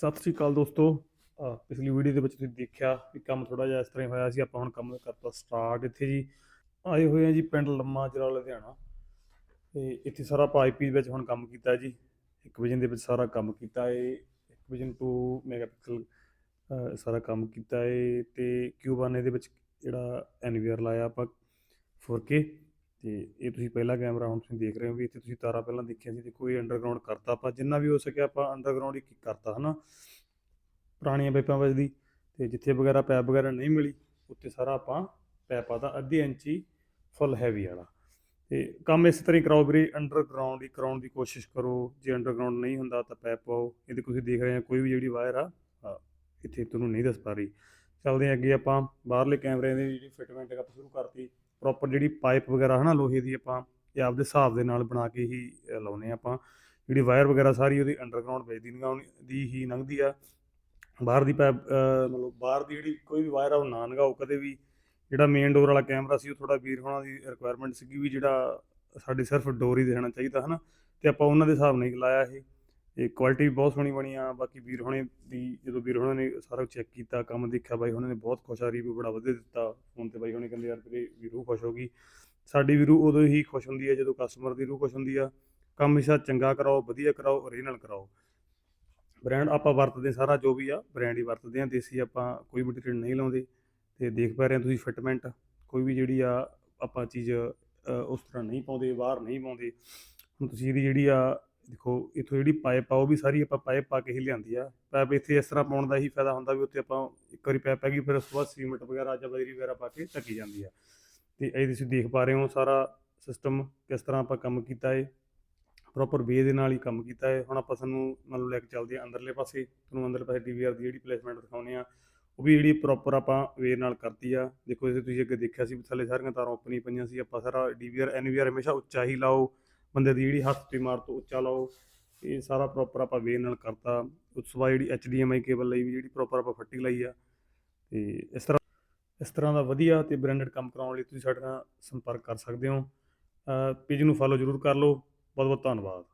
ਸਤਿ ਸ੍ਰੀ ਅਕਾਲ ਦੋਸਤੋ। ਪਿਛਲੀ ਵੀਡੀਓ ਦੇ ਵਿੱਚ ਤੁਸੀਂ ਦੇਖਿਆ ਵੀ ਕੰਮ ਥੋੜਾ ਜਿਹਾ ਇਸ ਤਰ੍ਹਾਂ ਹੀ ਹੋਇਆ ਸੀ। ਆਪਾਂ ਹੁਣ ਕੰਮ ਕਰਤਾ ਸਟਾਰਟ ਇੱਥੇ ਜੀ। ਆਏ ਹੋਏ ਆ ਜੀ ਪਿੰਡ ਲੰਮਾ ਜਰਾ ਲੁਧਿਆਣਾ। ਤੇ ਇੱਥੇ ਸਾਰਾ ਪਾਈਪੀ ਵਿੱਚ ਹੁਣ ਕੰਮ ਕੀਤਾ ਜੀ। ਇੱਕ ਵਿਜਨ ਦੇ ਵਿੱਚ ਸਾਰਾ ਕੰਮ ਕੀਤਾ ਏ। ਇੱਕ ਵਿਜਨ 2 ਮੈਗਾਪਿਕਸਲ ਸਾਰਾ ਕੰਮ ਕੀਤਾ ਏ। ਤੇ ਕਿਊਬਾਨੇ ਦੇ ਵਿੱਚ ਜਿਹੜਾ ਐਨਵੀਆਰ ਲਾਇਆ ਆਪਾਂ 4K ਤੇ ਇਹ ਤੁਸੀਂ ਪਹਿਲਾ ਕੈਮਰਾ ਹੁਣ ਤੁਸੀਂ ਦੇਖ ਰਹੇ ਹੋ ਵੀ ਇੱਥੇ ਤੁਸੀਂ ਤਾਰਾਂ ਪਹਿਲਾਂ ਦੇਖਿਆ ਸੀ ਦੇਖੋ ਇਹ ਅੰਡਰਗਰਾਉਂਡ ਕਰਤਾ ਆਪਾਂ, ਜਿੰਨਾ ਵੀ ਹੋ ਸਕਿਆ ਆਪਾਂ ਅੰਡਰਗਰਾਉਂਡ ਹੀ ਕਰਤਾ, ਹਨਾ? ਪੁਰਾਣੀਆਂ ਪਾਈਪਾਂ ਵੱਜਦੀ ਤੇ ਜਿੱਥੇ ਵਗੈਰਾ ਪੈਪ ਵਗੈਰਾ ਨਹੀਂ ਮਿਲੀ ਉੱਤੇ ਸਾਰਾ ਆਪਾਂ ਪੈਪ ਪਾਤਾ ਅੱਧੀ ਇੰਚੀ ਫੁੱਲ ਹੈਵੀ ਵਾਲਾ। ਤੇ ਕੰਮ ਇਸ ਤਰ੍ਹਾਂ ਹੀ ਕਰਾਓ ਵੀਰੇ ਅੰਡਰਗਰਾਉਂਡ ਹੀ ਕਰਾਉਣ ਦੀ ਕੋਸ਼ਿਸ਼ ਕਰੋ, ਜੇ ਅੰਡਰਗਰਾਉਂਡ ਨਹੀਂ ਹੁੰਦਾ ਤਾਂ ਪੈਪ ਪਾਓ। ਇਹਦੇ ਤੁਸੀਂ ਦੇਖ ਰਹੇ ਆ ਕੋਈ ਵੀ ਜਿਹੜੀ ਵਾਇਰ ਆ ਇੱਥੇ ਤੁਹਾਨੂੰ ਨਹੀਂ ਦੱਸ ਪਾ ਰਹੀ। ਚੱਲਦੇ ਹਾਂ ਅੱਗੇ ਆਪਾਂ, ਬਾਹਰਲੇ ਕੈਮਰਿਆਂ ਦੀ ਜਿਹੜੀ ਫਿਟਮੈਂਟ ਆਪਾਂ ਸ਼ੁਰੂ ਕਰਤੀ। ਪ੍ਰੋਪਰ ਜਿਹੜੀ ਪਾਈਪ ਵਗੈਰਾ ਹਨਾ ਲੋਹੇ ਦੀ ਆਪਾਂ ਇਹ ਆਪਦੇ ਹਿਸਾਬ ਦੇ ਨਾਲ ਬਣਾ ਕੇ ਹੀ ਅ, ਲਾਉਨੇ ਆਪਾਂ। ਜਿਹੜੀ ਵਾਇਰ ਵਗੈਰਾ ਸਾਰੀ ਉਹਦੀ ਅੰਡਰਗਰਾਉਂਡ ਵੇਚਦੀ ਨਹੀਂ ਦੀ ਹੀ ਲੰਘਦੀ ਆ। ਬਾਹਰ ਦੀ ਪਾਈਪ ਮਤਲਬ ਬਾਹਰ ਦੀ ਜਿਹੜੀ ਕੋਈ ਵੀ ਵਾਇਰ ਆ ਉਹ ਨਾ ਲੰਘਾਓ। ਕਦੇ ਵੀ ਜਿਹੜਾ ਮੇਨ ਡੋਰ ਵਾਲਾ ਕੈਮਰਾ ਸੀ ਉਹ ਥੋੜਾ ਵੀਰ ਹੋਣਾ ਦੀ ਰਿਕੁਆਇਰਮੈਂਟ ਸੀਗੀ ਵੀ ਜਿਹੜਾ ਸਾਡੀ ਸਿਰਫ ਡੋਰ ਹੀ ਦੇਣਾ ਚਾਹੀਦਾ ਹਨਾ। ਤੇ ਆਪਾਂ ਉਹਨਾਂ ਦੇ ਹਿਸਾਬ ਨਾਲ ਹੀ ਲਾਇਆ ਇਹ। ਇਹ ਕੁਆਲਿਟੀ ਵੀ ਬਹੁਤ ਸੋਹਣੀ ਬਣੀ ਆ, ਬਾਕੀ ਵੀਰ ਹੋਣੇ ਦੀ, ਜਦੋਂ ਵੀਰ ਹੋਣੇ ਨੇ ਸਾਰਾ ਚੈੱਕ ਕੀਤਾ, ਕੰਮ ਦੇਖਿਆ, ਬਾਈ ਹੋਣੇ ਨੇ ਬਹੁਤ ਖੁਸ਼ ਆ ਰਿਵਿਊ ਬੜਾ ਵਧੀਆ ਦਿੱਤਾ ਫੋਨ ਤੇ ਬਾਈ ਹੁਣੇ ਕਹਿੰਦੇ ਯਾਰ ਤੇਰੀ ਵੀ ਰੂਹ ਖੁਸ਼ ਹੋ ਗਈ। ਸਾਡੀ ਵੀ ਰੂਹ ਉਦੋਂ ਹੀ ਖੁਸ਼ ਹੁੰਦੀ ਹੈ ਜਦੋਂ ਕਸਟਮਰ ਦੀ ਰੂਹ ਖੁਸ਼ ਹੁੰਦੀ ਆ। ਕੰਮ ਹਮੇਸ਼ਾ ਚੰਗਾ ਕਰਾਓ, ਵਧੀਆ ਕਰਾਓ ਓਰੀਜਨਲ ਕਰਾਓ। ਬ੍ਰਾਂਡ ਆਪਾਂ ਵਰਤਦੇ ਸਾਰਾ ਜੋ ਵੀ ਆ ਬ੍ਰਾਂਡ ਹੀ ਵਰਤਦੇ ਆ, ਦੇਸੀ ਆਪਾਂ ਕੋਈ ਮਟੀਰੀਅਲ ਨਹੀਂ ਲਾਉਂਦੇ। ਤੇ ਦੇਖ ਪਾ ਰਹੇ ਹੋ ਤੁਸੀਂ ਫਿਟਮੈਂਟ ਕੋਈ ਵੀ ਜਿਹੜੀ ਆ ਆਪਾਂ ਚੀਜ਼ ਉਸ ਤਰ੍ਹਾਂ ਨਹੀਂ ਪਾਉਂਦੇ ਬਾਹਰ ਨਹੀਂ ਪਾਉਂਦੇ। ਹੁਣ ਤੁਸੀਂ ਇਹਦੀ ਜਿਹੜੀ ਆ ਦੇਖੋ, ਇਥੋਂ ਜਿਹੜੀ ਪਾਈਪ ਆ, ਉਹ ਵੀ ਸਾਰੀ ਆਪਾਂ ਪਾਈਪ ਪਾ ਕੇ ਹੀ ਲਿਆਂਦੀ ਆ। ਪਾਈਪ ਇੱਥੇ ਇਸ ਤਰ੍ਹਾਂ ਪਾਉਣ ਦਾ ਹੀ ਫਾਇਦਾ ਹੁੰਦਾ ਵੀ ਉੱਤੇ ਆਪਾਂ ਇੱਕ ਵਾਰੀ ਪਾਈਪ ਪੈ ਗਈ ਫਿਰ ਉਸ ਤੋਂ ਬਾਅਦ ਸੀਮੈਂਟ ਵਗੈਰਾ, ਜਾਂ ਬਜਰੀ ਵਗੈਰਾ ਪਾ ਕੇ ਢੱਕੀ ਜਾਂਦੀ ਆ। ਤੇ ਇਹ ਤੁਸੀਂ ਦੇਖ ਪਾ ਰਹੇ ਹੋ, ਸਾਰਾ ਸਿਸਟਮ ਕਿਸ ਤਰ੍ਹਾਂ ਆਪਾਂ ਕੰਮ ਕੀਤਾ ਹੈ ਪ੍ਰੋਪਰ ਵੇ ਦੇ ਨਾਲ ਹੀ ਕੰਮ ਕੀਤਾ ਹੈ ਹੁਣ ਆਪਾਂ ਸਾਨੂੰ ਮੰਨ ਲਓ ਲੈ ਕੇ ਚੱਲਦੇ ਆ ਅੰਦਰਲੇ ਪਾਸੇ, ਤੁਹਾਨੂੰ ਅੰਦਰਲੇ ਪਾਸੇ ਡੀਵੀਆਰ ਦੀ ਜਿਹੜੀ ਪਲੇਸਮੈਂਟ ਦਿਖਾਉਨੇ ਆ, ਉਹ ਵੀ ਜਿਹੜੀ ਪ੍ਰੋਪਰ ਆਪਾਂ ਵੇ ਨਾਲ ਕਰਤੀ ਆ। ਦੇਖੋ, ਜੇ ਤੁਸੀਂ ਅੱਗੇ ਦੇਖਿਆ ਸੀ ਵੀ ਥੱਲੇ ਸਾਰੀਆਂ ਤਾਰਾਂ ਓਪਨ ਹੀ ਪਈਆਂ ਸੀ, ਆਪਾਂ ਸਾਰਾ ਡੀਵੀਆਰ ਐਨਵੀਆਰ ਹਮੇਸ਼ਾ ਉੱਚਾ ਹੀ ਲਾਓ। ਬੰਦੇ ਦੀ ਜਿਹੜੀ ਹੱਥ ਤੇ ਮਾਰ ਤੋਂ ਉੱਚਾ ਲਾਓ, ਇਹ ਸਾਰਾ ਪ੍ਰੋਪਰ ਆਪਾਂ ਵੇ ਨਾਲ ਕਰਤਾ। ਉਸ ਤੋਂ ਬਾਅਦ ਜਿਹੜੀ ਐਚਡੀਐਮਆਈ ਕੇਬਲ ਲਈ ਵੀ ਜਿਹੜੀ ਪ੍ਰੋਪਰ ਆਪਾਂ ਫੱਟੀ ਲਈ ਆ। ਤੇ ਇਸ ਤਰ੍ਹਾਂ ਇਸ ਤਰ੍ਹਾਂ ਦਾ ਵਧੀਆ ਤੇ ਬ੍ਰਾਂਡਡ ਕੰਮ ਕਰਾਉਣ ਲਈ ਤੁਸੀਂ ਸਾਡੇ ਨਾਲ ਸੰਪਰਕ ਕਰ ਸਕਦੇ ਹੋ। ਪੇਜ ਨੂੰ ਫਾਲੋ ਜ਼ਰੂਰ ਕਰ ਲਓ। ਬਹੁਤ ਬਹੁਤ ਧੰਨਵਾਦ।